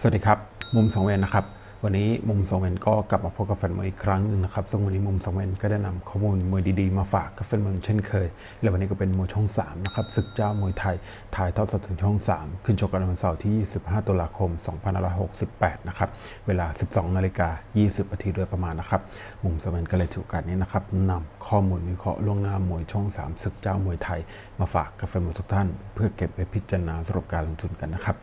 สวัสดีครับ มุมสองเวนนะครับ วันนี้มุมสองเวนก็กลับมาพบกับแฟนมวยอีกครั้งหนึ่งนะครับซึ่งวันนี้มุมสองเวนก็ได้นำข้อมูลมวยดีๆ มาฝากกับแฟนมวยเช่นเคย และวันนี้ก็เป็นมวยช่อง3นะครับศึกเจ้ามวยไทยถ่ายทอดสดถึงช่อง 3 ขึ้นชกกันวันเสาร์ที่ 25 ตุลาคม 2568 นะครับ เวลา 12 นาฬิกา 20 นาทีโดยประมาณนะครับ มุมสองเวนก็เลยถือโอกาสนี้นะครับนำข้อมูลวิเคราะห์ล่วงหน้ามวยช่อง 3 ศึกเจ้ามวยไทย มาฝากกับแฟนมวยทุกท่าน เพื่อเก็บไปพิจารณาสรุปการลงทุนกันนะครับ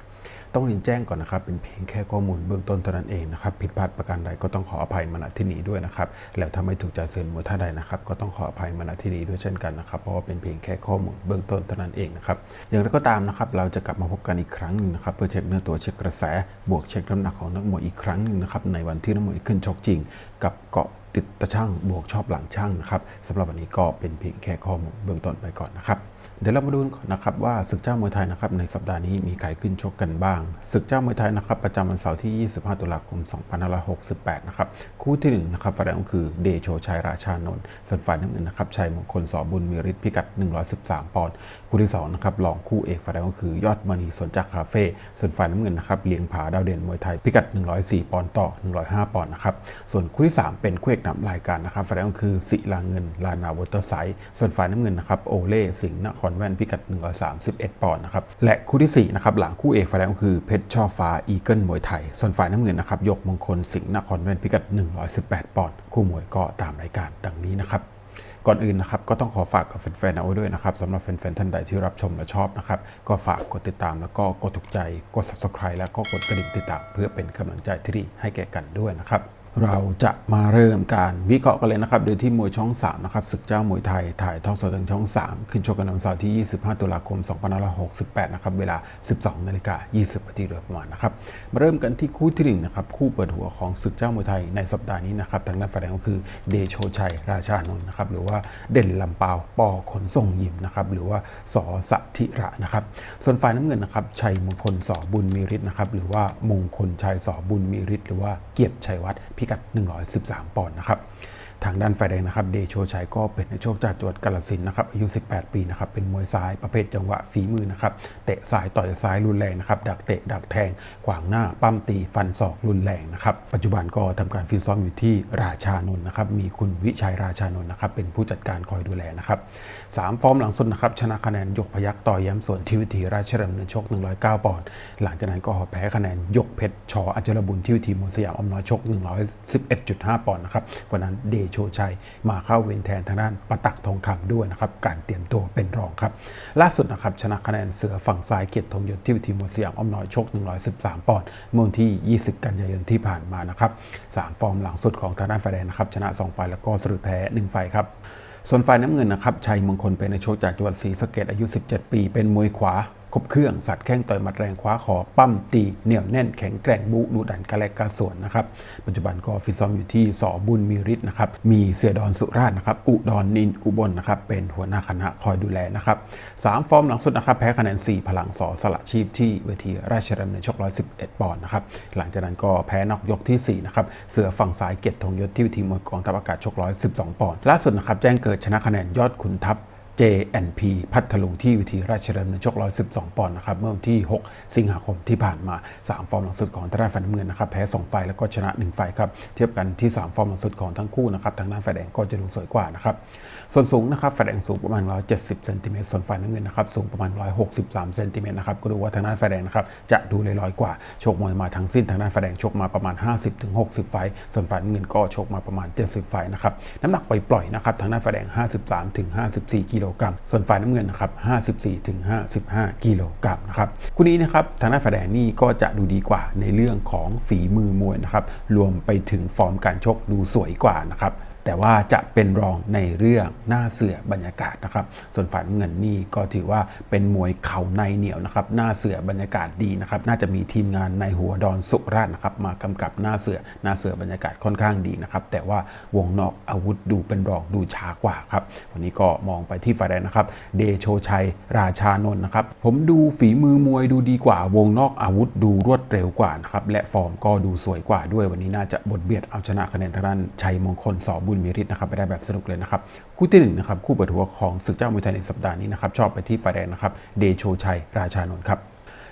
ต้องเรียนแจ้งก่อนนะครับ เป็นเพียงแค่ข้อมูลเบื้องต้นเท่านั้นเองนะครับผิดพลาดประการใดก็ต้องขออภัยมาณที่นี้ด้วยนะครับแล้วถ้าไม่ถูกใจเสียนมวยท่าใดนะครับก็ต้องขออภัยมาณที่นี้ด้วยเช่นกันนะครับเพราะว่าเป็นเพียงแค่ข้อมูลเบื้องต้นเท่านั้นเองนะครับอย่างไรก็ตามนะครับเราจะกลับมาพบกันอีกครั้งหนึ่งนะครับเพื่อเช็คเนื้อตัวเช็คกระแส บวกเช็คน้ำหนักของนักมวยอีกครั้งหนึ่งนะครับในวันที่นักมวยขึ้นชกจริง กับเกาะติดตะช่างบวกชอบหลังช่างนะครับสำหรับวันนี้ก็เป็นเพียงแค่ข้อมูลเบื้องต้นไปก่อนนะครับ เดี๋ยวเรามาดูก่อนนะครับว่าศึกเจ้ามวยไทยนะครับในสัปดาห์นี้มีใครขึ้นชกกันบ้าง ศึกเจ้ามวยไทยนะครับประจำวันเสาร์ที่ 25 ตุลาคม 2568 นะครับคู่ที่1นะครับฝ่ายแดงก็คือเดโชชัยราชานนท์ส่วนฝ่ายน้ำเงินนะครับชัยมงคลสอบุญมีฤทธิ์พิกัด 113 ปอนด์คู่ที่2นะครับรองคู่เอกฝ่ายแดงก็คือยอดมณีสนจากคาเฟ่ส่วนฝ่ายน้ำเงินนะครับเลียงผาดาวเด่นมวยไทยพิกัด 104 ปอนด์ต่อ 105 ปอนด์นะครับส่วนคู่ที่ 3 เป็นคู่เอกนำรายการนะครับฝ่ายแดงก็คือศิลาเงินลานาวอเตอร์ไซส่วนฝ่ายน้ำเงินนะครับโอเล่สิงห์นครแว่นพิกัด 131 ปอนด์นะครับ และคู่ที่ 4 นะครับ หลังคู่เอกฝ่ายแดงก็คือเพชรช่อฟ้าอีเกิลมวยไทย ส่วนฝ่ายน้ำเงินนะครับ ยกมงคลสิงห์นครแว่นพิกัด 118 ปอนด์ คู่มวยก็ตามรายการดังนี้นะครับก่อนอื่นนะครับก็ต้องขอฝากกับแฟนๆเอาไว้ด้วยนะครับสำหรับแฟนๆท่านใดที่รับชมและชอบนะครับก็ฝากกดติดตามแล้วก็กดถูกใจกด subscribe แล้วก็กดกระดิ่งติดตาม เพื่อเป็นกำลังใจที่ดีให้แก่กันด้วยนะครับ เราจะมาเริ่มการวิเคราะห์กันเลยนะครับโดยที่มวยช่อง 3 นะครับศึกเจ้ามวยไทย ถ่ายทอดสดทางช่อง 3 ขึ้นชกกันวันเสาร์ที่ 25 ตุลาคม 2568 นะครับ เวลา 12 นาฬิกา 20นาทีโดยประมาณนะครับ มาเริ่มกันที่คู่ที่1นะครับ คู่เปิดหัวของศึกเจ้ามวยไทยในสัปดาห์นี้นะครับ ทางด้านฝ่ายแดงก็คือเดโชชัยราชานนท์นะครับ หรือว่าเด่นลำเปาปอขนส่งยิมนะครับ หรือว่าสอสถิระนะครับ ส่วนฝ่ายน้ำเงินนะครับ ชัยมงคลสอบุญมีฤทธิ์นะครับ หรือว่ามงคลชัยสอบุญมีฤทธิ์หรือว่าเกียรติชัยวัฒน์พิกัด 113 ปอนด์นะครับ ทางด้านฝ่ายแดงนะครับเดโชชัยก็เป็นนักชกจากจังหวัดกาฬสินนะครับอายุ 18 ปีนะครับเป็นมวยซ้ายประเภทจังหวะฝีมือนะครับเตะซ้ายต่อยซ้ายรุนแรงนะครับดักเตะดักแทง ขวางหน้าปั้มตีฟันศอกรุนแรงนะครับปัจจุบันก็ทำการฟิตซ้อมอยู่ที่ราชานนท์นะครับมีคุณวิชัยราชานนท์นะครับเป็นผู้จัดการคอยดูแลนะครับสามฟอร์มหลังสุดนะครับชนะคะแนนยกพยักต่อยย้ำส่วนที่วิธีราชดำเนินชก 109 ปอนด์หลังจากนั้นก็แพ้คะแนนยกเพชรชออัจฉรบุญที่วิธีมวยสยามอมน้อยชก 111.5 ปอนด์นะครับวันนั้นเดโชชัย มาเข้าเวรแทนทางด้านประตักทองคำด้วยนะครับการเตรียมตัวเป็นรองครับ ล่าสุดนะครับชนะคะแนนเสือฝั่งซ้ายเกียรติธงยศที่วิธีมวยสยามอ้อมน้อยชก 113 ปอนด์เมื่อวันที่ 20 กันยายนที่ผ่านมานะครับสามฟอร์มหลังสุดของทางด้านฝ่ายแดงนะครับชนะ2ไฟล์แล้วก็สรุปแพ้1ไฟล์ครับส่วนฝ่ายน้ำเงินนะครับชัยมงคลเป็นในักชกจากจังหวัดศรีสะเกดอายุ 17 ปี เป็นมวยขวา ครบเครื่องสัตว์แข้งต่อยมัดแรงคว้าขอปั้มตีเหนียวแน่นแข็งแกร่งบุดุดันกระแลกกระสวนนะครับปัจจุบันก็ฟิตซ้อมอยู่ที่สอบุญมีฤทธิ์นะครับมีเสือดอนสุราษฎร์นะครับอุดรนินอุบลนะครับเป็นหัวหน้าคณะคอยดูแลนะครับสามฟอร์มหลังสุดนะครับแพ้คะแนน 4 พลังสอสละชีพที่เวทีราชดำเนินชก111 ปอนด์นะครับหลังจากนั้นก็แพ้นอกยกที่4นะครับเสือฝั่งซ้ายเกียรติธงยศที่เวทีมวยกองทัพอากาศชก112 ปอนด์ล่าสุดนะครับแจ้งเกิดชนะคะแนนยอดขุนทัพ JNP พัทลุงที่วิธีราชดำเนินชก 112 ปอนด์นะครับ เมื่อวันที่ 6 สิงหาคมที่ผ่านมา 3 ฟอร์มหลังสุดของทางด้านฝ่ายน้ำเงินนะครับ แพ้ 2 ไฟล์แล้วก็ชนะ 1 ไฟล์ครับ เทียบกันที่ 3 ฟอร์มหลังสุดของทั้งคู่นะครับ ทางด้านฝ่ายแดงก็จะดูสวยกว่านะครับ ส่วนสูงนะครับ ฝ่ายแดงสูงประมาณ 170 เซนติเมตร ส่วนฝ่ายน้ำเงินนะครับ สูงประมาณ 163 เซนติเมตรนะครับ ก็ดูว่าทางด้านฝ่ายแดงนะครับ จะดูเลยลอยกว่า โชคมวยมาทั้งสิ้น ทางด้านฝ่ายแดงชกมาประมาณ 50-60 ไฟล์ส่วนฝ่ายน้ำเงินก็ชกมาประมาณ 70 ไฟนะครับ น้ำหนักปล่อยๆนะครับ ทางด้านฝ่ายแดง 53-54กิโลกรัม ส่วนฝ่ายน้ำเงินนะครับ54ถึง55 กิโลกรัมนะครับคู่นี้นะครับทางด้านฝ่ายแดงนี่ก็จะดูดีกว่าในเรื่องของฝีมือมวยนะครับรวมไปถึงฟอร์มการชกดูสวยกว่านะครับ แต่ว่าจะเป็นรองในเรื่องหน้าเสือบรรยากาศนะครับ ส่วนฝ่ายน้ำเงินนี่ก็ถือว่าเป็นมวยเข่าในเหนียวนะครับ หน้าเสือบรรยากาศดีนะครับ น่าจะมีทีมงานในหัวดอนสุราษฎร์นะครับ มากำกับหน้าเสือหน้าเสือบรรยากาศค่อนข้างดีนะครับ แต่ว่าวงนอกอาวุธดูเป็นรองดูช้ากว่าครับ วันนี้ก็มองไปที่ฝ่ายแดงนะครับ เดโชชัยราชานนท์นะครับ ผมดูฝีมือมวยดูดีกว่า วงนอกอาวุธดูรวดเร็วกว่านะครับ และฟอร์มก็ดูสวยกว่าด้วย วันนี้น่าจะบทเบียดเอาชนะคะแนนทางด้านชัยมงคลสอบุญมีฤทธิ์นะครับไปได้แบบสนุกเลยนะครับคู่ที่หนึ่งนะครับคู่เปิดหัวของศึกเจ้ามวยไทยในสัปดาห์นี้นะครับชอบไปที่ฝ่ายแดงนะครับเดโชชัยราชานนท์ครับ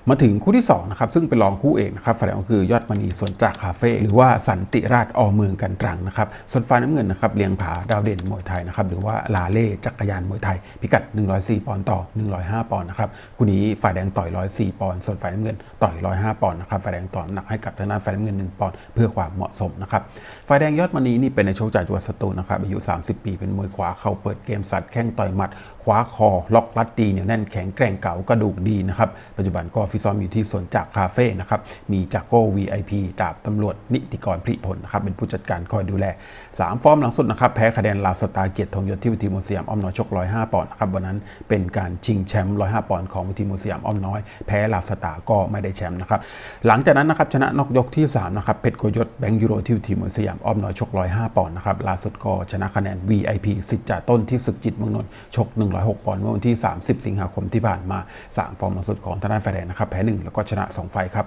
มาถึงคู่ที่2นะครับซึ่งเป็นรองคู่เอกนะครับฝ่ายแดงก็คือยอดมณีสนจากคาเฟ่หรือว่าสันติราชอเมืองกันตรังนะครับส่วนฝ่ายน้ำเงินนะครับเลียงผาดาวเด่นมวยไทยนะครับหรือว่าลาเล่จักรยานมวยไทย พิกัด 104 ปอนด์ต่อ 105 ปอนด์นะครับคู่นี้ฝ่ายแดงต่อย 104 ปอนด์ส่วนฝ่ายน้ำเงินต่อย 105 ปอนด์นะครับฝ่ายแดงต่อน้ำหนักให้กับทางด้านฝ่ายน้ำเงิน 1 ปอนด์เพื่อความเหมาะสมนะครับฝ่ายแดงยอดมณีนี่เป็นในโชคจากจังหวัดสตูลนะครับอายุ 30 ปีเป็นมวยขวาเข้าเปิดเกมสัตว์แข้งต่อยหมัดคว้าคอ ล็อกลัดตีเหนียวแน่นแข็งแกร่งเก่ากระดูกดีนะครับ ปัจจุบันก็ฟิตซ้อมอยู่ที่สวนจากคาเฟ่นะครับ มีจากโก้ VIP ดาบตำรวจนิติกรผลิผลนะครับ เป็นผู้จัดการคอยดูแล 3 ฟอร์มหลังสุดนะครับ แพ้คะแนนลาวสตาเกียรติธงยศที่วิธีโมเซียมอ้อมน้อยชก 105 ปอนด์นะครับ วันนั้นเป็นการชิงแชมป์ 105 ปอนด์ของวิธีโมเซียมอ้อมน้อย แพ้ลาวสตาก็ไม่ได้แชมป์นะครับ หลังจากนั้นนะครับชนะนอกยกที่3นะครับ เพชรโกยศแบงค์ยูโรที่วิธีโมเซียมอ้อมน้อยชก 105 ปอนด์นะครับล่าสุดก็ชนะคะแนน VIP สิทธิ์จ่าต้นที่ศึกจิตเมืองนนท์ชก106 ปอนด์เมื่อวันที่ 30 สิงหาคมที่ผ่านมา 3 ฟอร์มหลังสุดของทางด้านไฟแดงนะครับ แพ้ 1 แล้วก็ชนะ 2 ไฟครับ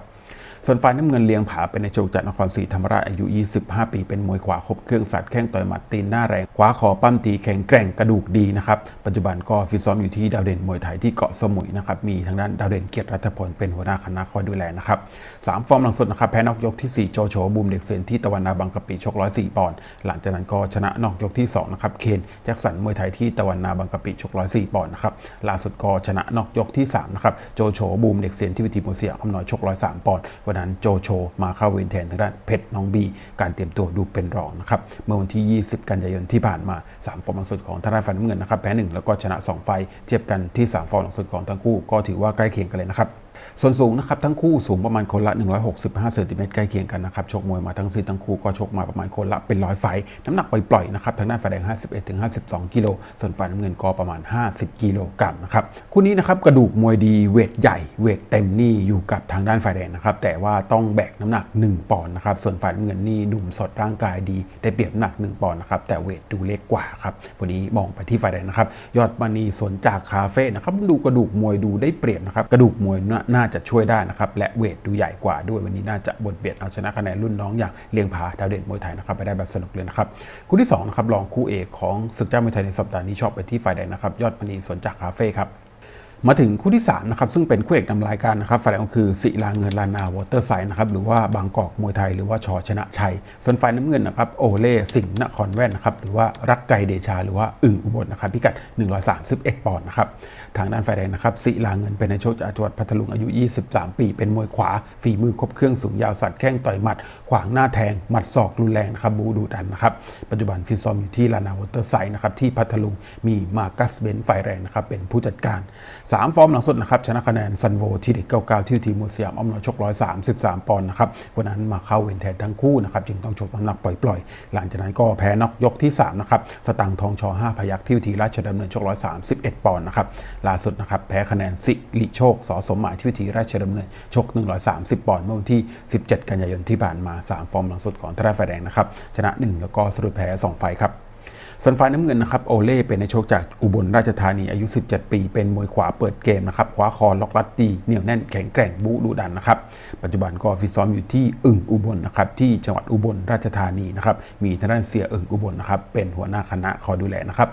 ส่วนฝ่ายน้ำเงินเลียงผาเป็นในโจกจากนครศรีธรรมราชอายุ 25 ปี เป็นมวยขวาครบเครื่องสัตว์แข้งต่อยหมัดตีนหน้าแรงขวาคอปั้มตีแข็งแกร่งกระดูกดีนะครับปัจจุบันก็ฟิตซ้อมอยู่ที่ดาวเด่นมวยไทยที่เกาะสมุยนะครับมีทางด้านดาวเด่นเกียรติรัฐพลเป็นหัวหน้าคณะคอยดูแลนะครับสามฟอร์มหลังสุดนะครับแพ้นอกยกที่ 4 โจโฉบูมเด็กเซนที่ตะวันนาบางกะปิชก 104 ปอนด์หลังจากนั้นก็ชนะนอกยกที่2นะครับเคนแจ็คสันมวยไทยที่ตะวันนาบางกะปิชก 104 ปอนด์นะครับล่าสุดก็ชนะนอกยกที่3นะครับโจโฉบูมเด็กเซนที่วิธีโมเซียอำนอยชก 103 ปอนด์ันนั้นโจโฉมาเข้าเวนแทนทางด้านเพชรน้องบี การเตรียมตัวดูเป็นรองนะครับ เมื่อวันที่ 20 กันยายนที่ผ่านมา 3 ฟอร์มหลังสุดของทางด้านฝันน้ำเงินนะครับแพ้1แล้วก็ชนะ 2 ไฟเทียบกันที่ 3 ฟอร์มหลังสุดของทั้งคู่ก็ถือว่าใกล้เคียงกันเลยนะครับ ส่วนสูงนะครับทั้งคู่สูงประมาณคนละ 165เซนติเมตรใกล้เคียงกันนะครับชกมวยมาทั้งสิ้นทั้งคู่ก็ชกมาประมาณคนละเป็นร้อยไฟน้ำหนักปล่อยๆนะครับทางด้านฝ่ายแดง 51ถึง52 กิโลส่วนฝ่ายน้ำเงินก็ประมาณ 50 กิโลกรัมนะครับคู่นี้นะครับกระดูกมวยดีเวทใหญ่เวทเต็มนี่อยู่กับทางด้านฝ่ายแดงนะครับแต่ว่าต้องแบกน้ำหนัก 1 ปอนด์นะครับส่วนฝ่ายน้ำเงินนี่หนุ่มสดร่างกายดีได้เปรียบน้ำหนัก 1 ปอนด์นะครับแต่เวทดูเล็กกว่าครับวันนี้มองไปที่ฝ่ายแดงนะครับยอดมณีสนจากคาเฟ่นะครับดูกระดูกมวยดูได้เปรียบนะครับกระดูกมวยน่าน่าจะช่วยได้นะครับ และเวทดูใหญ่กว่าด้วยวันนี้น่าจะบทเบียดเอาชนะคะแนนรุ่นน้องอย่างเลียงผาดาวเด่นมวยไทยนะครับไปได้แบบสนุกเลยนะครับคู่ที่สองนะครับรองคู่เอกของศึกเจ้ามวยไทยในสัปดาห์นี้ชอบไปที่ฝ่ายแดงนะครับยอดมณีสนจากคาเฟ่ครับ มาถึงคู่ที่ 3 นะครับ ซึ่งเป็นคู่เอกนำรายการนะครับฝ่ายแดงก็คือศิลาเงินลานาวอเตอร์ไซด์นะครับหรือว่าบางกอกมวยไทยหรือว่าชอชนะชัย ส่วนฝ่ายน้ำเงินนะครับโอเล่สิงห์นครแว่นนะครับหรือว่ารักไกเดชา หรือว่าอึ่งอุบลนะครับพิกัด 131 ปอนด์นะครับทางด้านฝ่ายแดงนะครับศิลาเงินเป็นในโชคจากจังหวัดพัทลุงอายุ 23 ปี เป็นมวยขวาฝีมือครบเครื่องสูงยาวสัตว์แข้งต่อยหมัด ขวางหน้าแทงหมัดศอกรุนแรงนะครับบูดูดันนะครับปัจจุบันฟิตซ้อมอยู่ที่ลานาวอเตอร์ไซด์นะครับที่พัทลุงมีมากัสเบนไฟแรงนะครับเป็นผู้จัดการสามฟอร์มหลังสุดนะครับชนะคะแนนซันโวที่เด็ก99 ที่ทีมมูสยามอ้อมน้อยชก 133 ปอนด์นะครับวันนั้นมาเข้าเวนแทนทั้งคู่นะครับจึงต้องชกน้ำหนักปล่อยๆ หลังจากนั้นก็แพ้นอกยกที่3นะครับสตังทองชอ5พยักที่วิธีราชดำเนินชก 131 ปอนด์นะครับล่าสุดนะครับแพ้คะแนนสิริโชคสอสมหมายที่วิธีราชดำเนินชก 130 ปอนด์เมื่อวันที่ 17 กันยายนที่ผ่านมา 3 ฟอร์มหลังสุดของทราไฟแดงนะครับชนะ 1 แล้วก็สรุปแพ้2ไฟครับ ส่วนฝ่ายน้ำเงินนะครับโอเล่เป็นในโชคจากอุบลราชธานีอายุ 17 ปี เป็นมวยขวาเปิดเกมนะครับขวาคอล็อกลัดตีเหนียวแน่นแข็งแกร่งบูดุดันนะครับปัจจุบันก็ฟิตซ้อมอยู่ที่อึ่งอุบลนะครับที่จังหวัดอุบลราชธานีนะครับมีทางด้านเสียอึ่งอุบลนะครับเป็นหัวหน้าคณะคอยดูแลนะครับ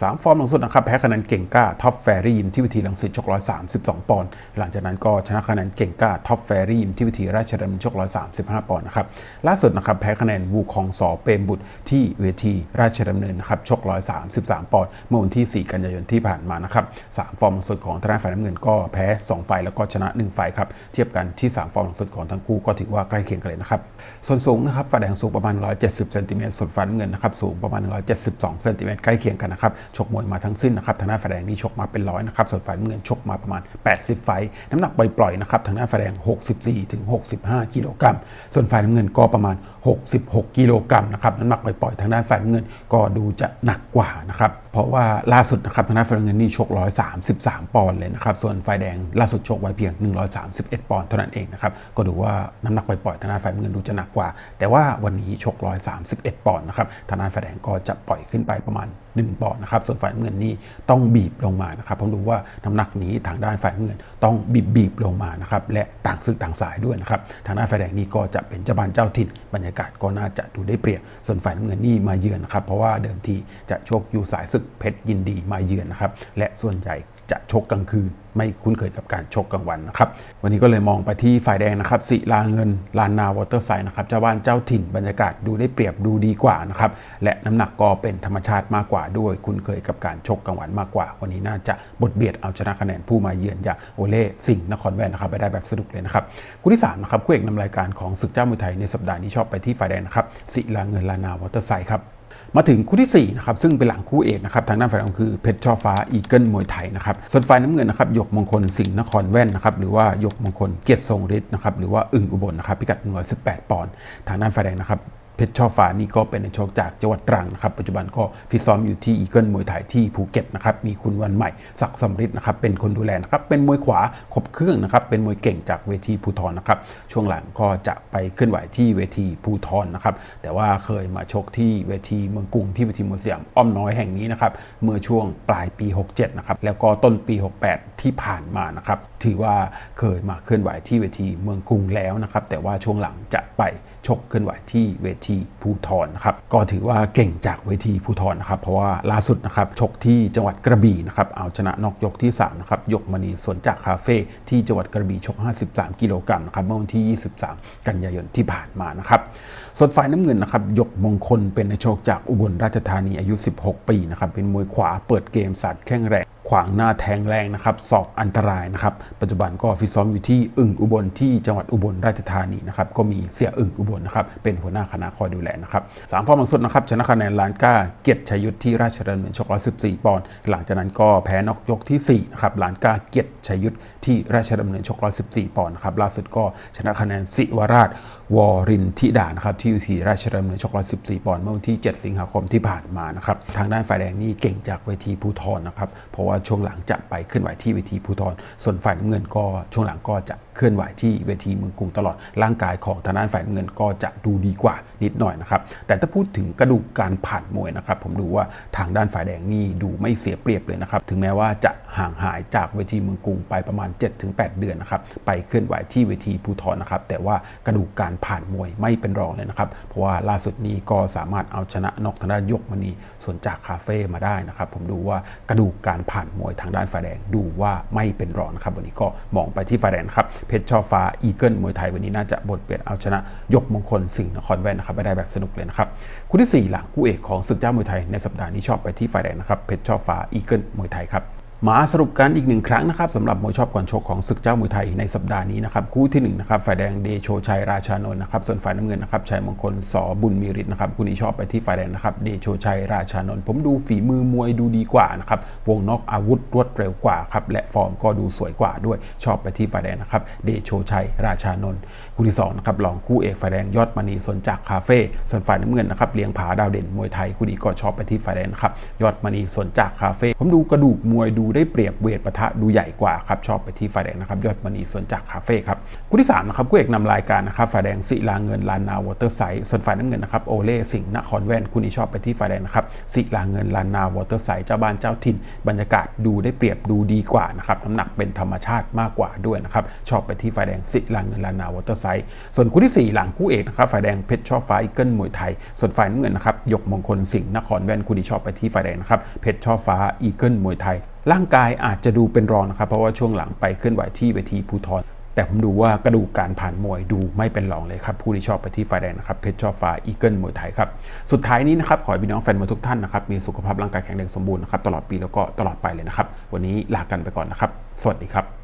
สามฟอร์มหลังสุดนะครับแพ้คะแนนเก่งกล้าท็อปแฟรี่ยิมที่วิธีลังสิตชก132ปอนด์หลังจากนั้นก็ชนะคะแนนเก่งกล้าท็อปแฟรี่ยิมที่วิธีราชดำเนินชก135ปอนด์นะครับล่าสุดนะครับแพ้คะแนนวูคองสอเปรมบุตรที่เวทีราชดำเนินนะครับชก133ปอนด์เมื่อวันที่ 4 กันยายนที่ผ่านมานะครับสามฟอร์มหลังสุดของทางด้านฝ่ายน้ำเงินก็แพ้2ไฟแล้วก็ชนะ1ไฟครับเทียบกันที่ 3 ฟอร์มหลังสุดของทั้งคู่ก็ถือว่าใกล้เคียงกันเลยนะครับส่วนสูงนะครับฝ่ายแดงสูงประมาณ 170 เซนติเมตรส่วนฝ่ายน้ำเงินนะครับสูงประมาณ 172 เซนติเมตรใกล้เคียงกันนะครับชกมวยมาทั้งสิ้นนะครับทางด้านฝ่ายแดงนี่ชกมาเป็นร้อยนะครับส่วนฝ่ายน้ำเงินชกมาประมาณ 80 ไฟล์น้ำหนักปล่อยๆนะครับทางด้านฝ่ายแดง 64ถึง65 กิโลกรัมส่วนฝ่ายน้ำเงินก็ประมาณ 66 กิโลกรัมนะครับน้ำหนักปล่อยๆทางด้านฝ่ายน้ำเงินก็ดูจะหนักกว่านะครับเพราะว่าล่าสุดนะครับทางด้านฝ่ายน้ำเงินนี่ชก 133 ปอนด์เลยนะครับส่วนฝ่ายแดงล่าสุดชกไว้เพียง 131 ปอนด์เท่านั้นเองนะครับก็ดูว่าน้ำหนักปล่อยๆทางด้านฝ่ายน้ำเงินดูจะหนักกว่า แต่ว่าวันนี้ชก 131 ปอนด์นะครับทางด้านฝ่ายแดงก็จะปล่อยขึ้นไปประมาณ1ปอนด์นะครับส่วนฝ่ายเงินนี่ต้องบีบลงมานะครับผมดูว่าน้ำหนักนี้ทางด้านฝ่ายเงินต้องบีบบีบลงมานะครับและต่างซึกต่างสายด้วยนะครับทางด้านฝ่ายแดงนี่ก็จะเป็นเจ้าบ้านเจ้าถิ่นบรรยากาศก็น่าจะดูได้เปรียบส่วนฝ่ายน้ำเงินนี่มาเยือนนะครับเพราะว่าเดิมทีจะโชคอยู่สายศึกเพชรยินดีมาเยือนนะครับและส่วนใหญ่ จะชกกลางคืน ไม่คุ้นเคยกับการชกกลางวันนะครับ วันนี้ก็เลยมองไปที่ฝ่ายแดงนะครับศิลาเงินลานนาวอเตอร์ไซด์นะครับเจ้าบ้านเจ้าถิ่นบรรยากาศดูได้เปรียบดูดีกว่านะครับและน้ำหนักก็เป็นธรรมชาติมากกว่าด้วย คุ้นเคยกับการชกกลางวันมากกว่า วันนี้น่าจะบทเบียดเอาชนะคะแนนผู้มาเยือนอย่างโอเล่สิงห์นครแวนนะครับไปได้แบบสนุกเลยนะครับคู่ที่สามนะครับคู่เอกนำรายการของศึกเจ้ามวยไทยในสัปดาห์นี้ชอบไปที่ฝ่ายแดงนะครับศิลาเงินลานนาวอเตอร์ไซด์ครับ มาถึงคู่ที่4นะครับซึ่งเป็นหลังคู่เอกนะครับทางด้านฝ่ายเรงคือเพชรช่อฟ้าอีเกิลมวยไทยนะครับส่วนฝ่ายน้ำเงินนะครับหยกมงคลสิงห์นครแว่นนะครับหรือว่าหยกมงคลเกียรติทรงฤทธิ์นะครับหรือว่าอึ่งอุบลนะครับพิกัด118ปอนด์ทางด้านฝ่ายแดงนะครับ ชรช่อฟ้านี่ก็เป็นนักชกจากจังหวัดตรังนะครับปัจจุบันก็ฟิตซ้อมอยู่ที่อีเกิลมวยไทยที่ภูเก็ตนะครับมีคุณวันใหม่ศักดิ์สำริดนะครับเป็นคนดูแลนะครับเป็นมวยขวาครบเครื่องนะครับเป็นมวยเก่งจากเวทีภูทรนะครับช่วงหลังก็จะไปเคลื่อนไหวที่เวทีภูทรนะครับแต่ว่าเคยมาชกที่เวทีเมืองกรุงที่เวทีมวยสยามอ้อมน้อยแห่งนี้นะครับเมื่อช่วงปลายปี 67นะครับแล้วก็ต้นปี 68 ที่ผ่านมานะครับถือว่าเคยมาเคลื่อนไหวที่เวทีเมืองกรุงแล้วนะครับแต่ว่าช่วงหลังจะไปชกเคลื่อนไหวที่เวทีภูทรนะครับก็ถือว่าเก่งจากเวทีภูทรนะครับเพราะว่าล่าสุดนะครับชกที่จังหวัดกระบี่นะครับเอาชนะนอกยกที่3นะครับยกมณีสวนจากคาเฟ่ที่จังหวัดกระบี่ชก 53 กิโลกรัมนะครับเมื่อวันที่ 23 กันยายนที่ผ่านมานะครับส่วนฝ่ายน้ำเงินนะครับยกมงคลเป็นนักชกจากอุบลราชธานีอายุ 16 ปีนะครับเป็นมวยขวาเปิดเกมสัตว์แข้งแรงขวางหน้าแทงแรงนะครับศอกอันตรายนะครับ ปัจจุบันก็ฟิตซ้อมอยู่ที่อึ่งอุบลที่จังหวัดอุบลราชธานีนะครับก็มีเสียอึ่งอุบลนะครับเป็นหัวหน้าคณะคอยดูแลนะครับสามฟอร์มหลังสุดนะครับชนะคะแนนลานก้าเกียรติชัยยุทธที่ราชดำเนินชก114ปอนด์หลังจากนั้นก็แพ้นอกยกที่4นะครับลานก้าเกียรติชัยยุทธที่ราชดำเนินชก114ปอนด์ครับล่าสุดก็ชนะคะแนนสิวราชวรินทิดานะครับที่อยู่ที่ราชดำเนินชก114ปอนด์เมื่อวันที่ 7 สิงหาคมที่ผ่านมานะครับทางด้านฝ่ายแดงนี่เก่งจากเวทีภูทรนะครับเพราะว่าช่วงหลังจะไปขึ้นไหวที่เวทีภูทรส่วนฝ่ายน้ำเงินก็ช่วงหลังก็จะเคลื่อนไหวที่เวทีเมืองกรุงตลอดร่างกายของทางด้านฝ่ายเงินก็จะดูดีกว่านิดหน่อยนะครับ แต่ถ้าพูดถึงกระดูกการผ่านมวยนะครับ ผมดูว่าทางด้านฝ่ายแดงนี่ดูไม่เสียเปรียบเลยนะครับ ถึงแม้ว่าจะห่างหายจากเวทีเมืองกรุงไปประมาณ 7-8 เดือนนะครับ ไปเคลื่อนไหวที่เวทีภูทรนะครับ แต่ว่ากระดูกการผ่านมวยไม่เป็นรองเลยนะครับ เพราะว่าล่าสุดนี้ก็สามารถเอาชนะนอกทางด้านยกมณีส่วนจากคาเฟ่มาได้นะครับ ผมดูว่ากระดูกการผ่านมวยทางด้านฝ่ายแดงดูว่าไม่เป็นรองนะครับ วันนี้ก็มองไปที่ฝ่ายแดงครับเพชรช่อฟ้าอีเกิลมวยไทยวันนี้น่าจะบทเปลี่ยนเอาชนะ ยกมงคลสิงห์นครแว่นนะครับไปได้แบบสนุกเลยนะครับคู่ที่4หลังคู่เอกของศึกเจ้ามวยไทยในสัปดาห์นี้ชอบไปที่ฝ่ายแดงนะครับเพชรช่อฟ้าอีเกิลมวยไทยครับ มาสรุปกันอีกหนึ่งครั้งนะครับสำหรับมวยชอบก่อนชกของศึกเจ้ามวยไทยในสัปดาห์นี้นะครับคู่ที่1นงนะครับฝ่ายแดงเดโชชัยราชานนท์นะครับส่วนฝ่ายน้ำเงินนะครับชัยมงคลสอบุญมีฤทธิ์นะครับคู่นี้ชอบไปที่ฝ่ายแดงนะครับเดโชชัยราชานนท์ผมดูฝีมือมวยดูดีกว่านะครับวงนอกอาวุธรวดเร็วกว่าครับและฟอร์มก็ดูสวยกว่าด้วยชอบไปที่ฝ่ายแดงนะครับเดโชชัยราชานนท์คู่ที่2นะครับรองคู่เอกฝ่ายแดงยอดมณีสนจากคาเฟ่ส่วนฝ่ายน้ำเงินนะครับเลียงผาดาวเด่นมวยไทยคู่นี้ก็ชอบไปที่ฝ่ายแดงนะครับยอดมณีสนจากคาเฟ่ผมดูกระดูกมวยดูได้เปรียบเวทปะทะดูใหญ่กว่าครับชอบไปที่ฝ่ายแดงนะครับยอดมณีสวนจากคาเฟ่ครับคู่ที่3นะครับคู่เอกนำรายการนะครับฝ่ายแดงศิลาเงินลานนาวอเตอร์ไซด์ส่วนฝ่ายน้ำเงินนะครับโอเล่สิงห์นครแว่นคู่นี้ชอบไปที่ฝ่ายแดงนะครับศิลาเงินลานนาวอเตอร์ไซด์เจ้าบ้านเจ้าถิ่น บรรยากาศดูได้เปรียบดูดีกว่านะครับน้ำหนักเป็นธรรมชาติมากกว่าด้วยนะครับชอบไปที่ฝ่ายแดงศิลาเงินลานนาวอเตอร์ไซด์ส่วนคู่ที่ 4 หลังคู่เอกนะครับฝ่ายแดงเพชรช่อฟ้าอีเกิลมวยไทย ส่วนฝ่ายน้ำเงินนะครับยกมงคลสิงห์นครแว่นคู่นี้ชอบไปที่ฝ่ายแดงนะครับเพชรช่อฟ้าอีเกิลมวยไทย ร่างกายอาจจะดูเป็นรองนะครับ เพราะว่าช่วงหลังไปเคลื่อนไหวที่เวทีภูทรแต่ผมดูว่ากระดูกการผ่านมวยดูไม่เป็นรองเลยครับ ผู้ที่ชอบไปที่ไฟแดงนะครับเพชรชอบฟ้าอีเกิลมวยไทยครับ สุดท้ายนี้นะครับ ขอให้พี่น้องแฟนมวยทุกท่านนะครับ มีสุขภาพร่างกายแข็งแรงสมบูรณ์นะครับ ตลอดปีแล้วก็ตลอดไปเลยนะครับ วันนี้ลากันไปก่อนนะครับ สวัสดีครับ